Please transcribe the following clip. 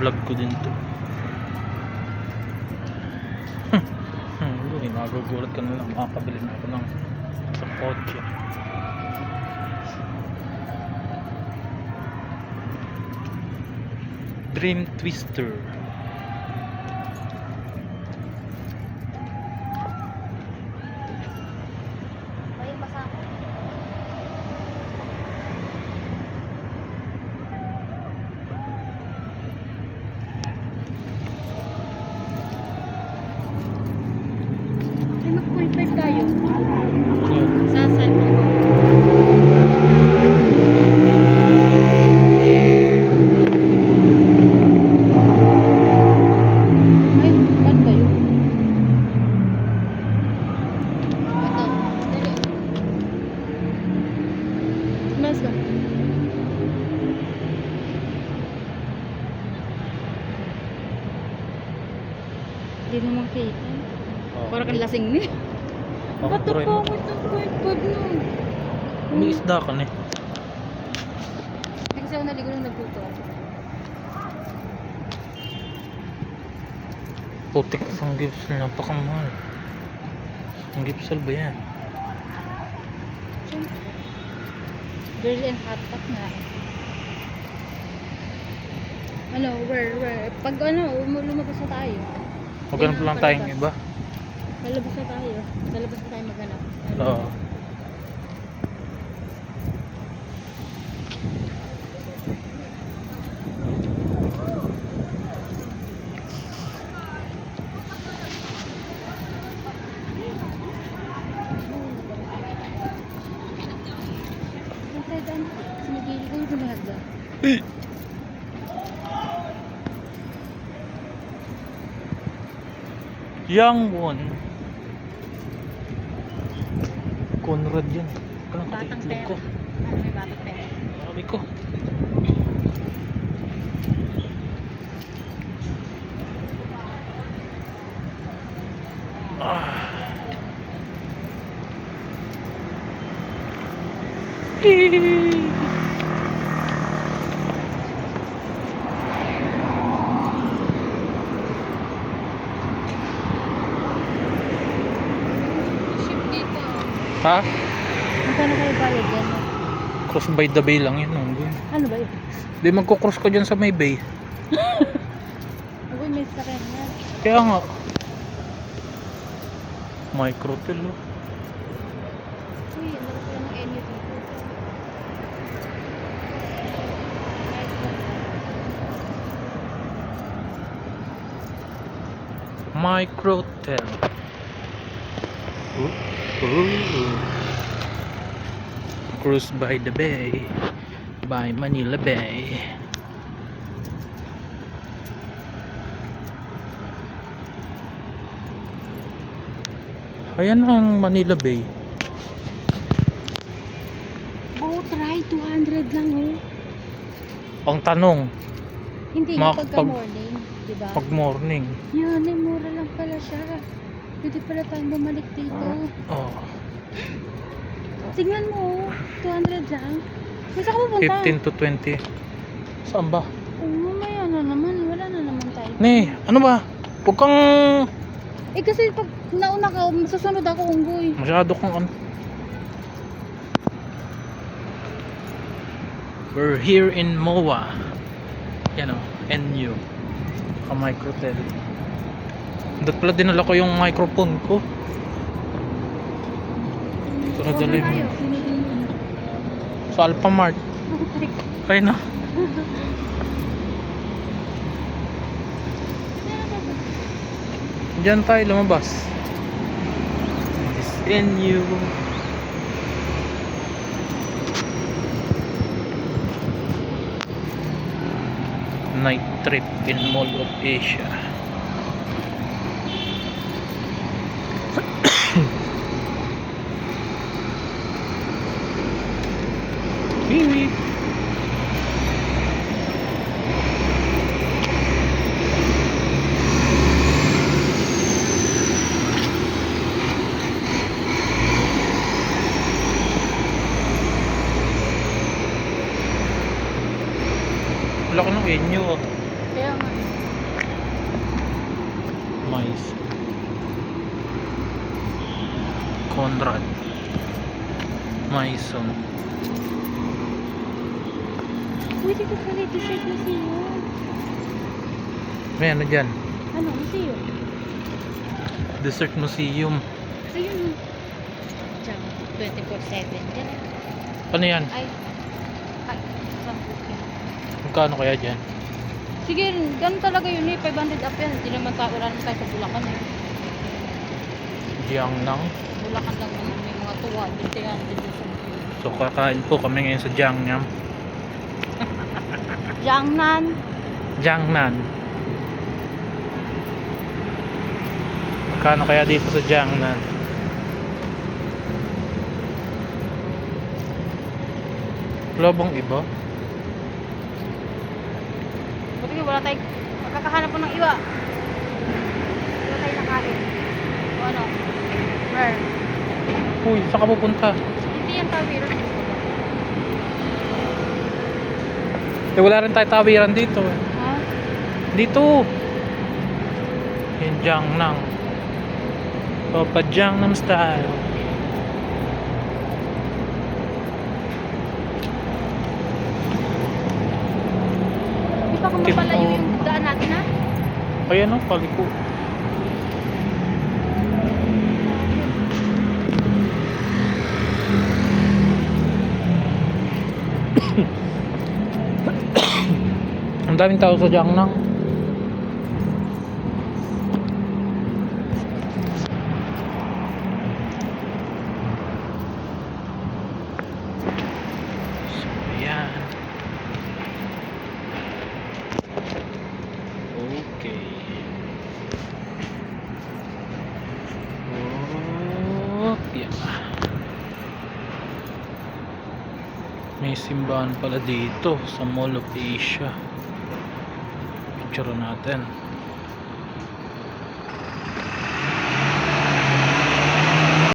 vlog ko din to. Hmm, nagugulat ka na lang. Makakabili na ako ng sa kotse. Dream Twister. May basa. Ay, mag-point five tayo. Sa San Ay, saan kayo? Ito, dali. Mas ka. Hindi naman kita. Parang kang lasing ni. Oh, Ba't mo. mo itong point five nun? May isda ka na eh. Kasi ako naligo nung nagluto. Putik ang gipsal. Napakamahal. Ang gipsal ba yan? Girl and hot pot nga. Ano, where, where? Pag ano, um- lumabas na tayo. Maghanap lang tayong iba. Lalabas na tayo. Lalabas na tayo maghanap. Oo. Ang one. Conrad yan. Kailan Batang katitlog pera. ko? Ano may batang pera? Sabi ko. Ah. Ship dito. Ha? Magkano kayo bayad yan? Cross by the bay lang yun. Ano Ano ba yun? Di magkocross ka dyan sa may bay. Uy, may sakyan yan. Kaya nga. Microtel oh. Uy, ng NU dito. Microtel. Ooh, ooh. Cruise by the bay. By Manila Bay. Ayan ang Manila Bay. Boat ride, 200 lang oh. Ang tanong, Hindi Mga yung pagka pag- morning, di ba? pag morning, Yan, ay mura lang pala siya. Pwede pala tayong bumalik dito. oh, Tingnan mo, oh, 200 lang. Saan ka pupunta? 15 to 20. Saan ba? Oh, mamaya na naman, wala na naman tayo. Ne, ano ba? Huwag kang Eh kasi pag nauna ka, masusunod ako unggoy. masyado kang ano. We're here in MOA. Yan o, NU. Ka microtel. Dapat pala dinala ko yung microphone ko. Para dalhin mo. Sa Alphamart. Kaya na. Diyan tayo lumabas. This NU. Night trip in Mall of Asia. inyo. Kaya nga. Mais. Conrad. Maison. Uy, dito pala yung t-shirt na siyo. May ano dyan? Ano? ano Museo? Desert Museum. Ayun. Diyan. 24-7. Diyan. Ano yan? Ay. Magkano kaya dyan? Sige, ganun talaga yun eh. 500 up yan. Hindi naman tayo, wala naman tayo sa Bulacan eh. Jiangnam. Bulacan lang naman may mga tuwa. Dito yan, dito sa So kakain po kami ngayon sa Jiangnam. Jiangnan. Jiangnan. Magkano kaya dito sa Jiangnan? Wala bang iba? Nga wala tayong magkakahanap po ng iwa. Wala tayong nakain. O ano? Mer. Uy, saan ka pupunta? Hindi yan tawiran. Eh, wala rin tayo tawiran dito. eh. Ha? Dito. Yung Jiangnam. Papa Jiangnam style. Kung Tipo- mapalayo yung daan natin ha? Ayan o, paliko. Ang daming tao sa Jiangnam. So, ayan. Okay. Oh, yeah. May simbahan pala dito sa Mall of Asia. Picture natin.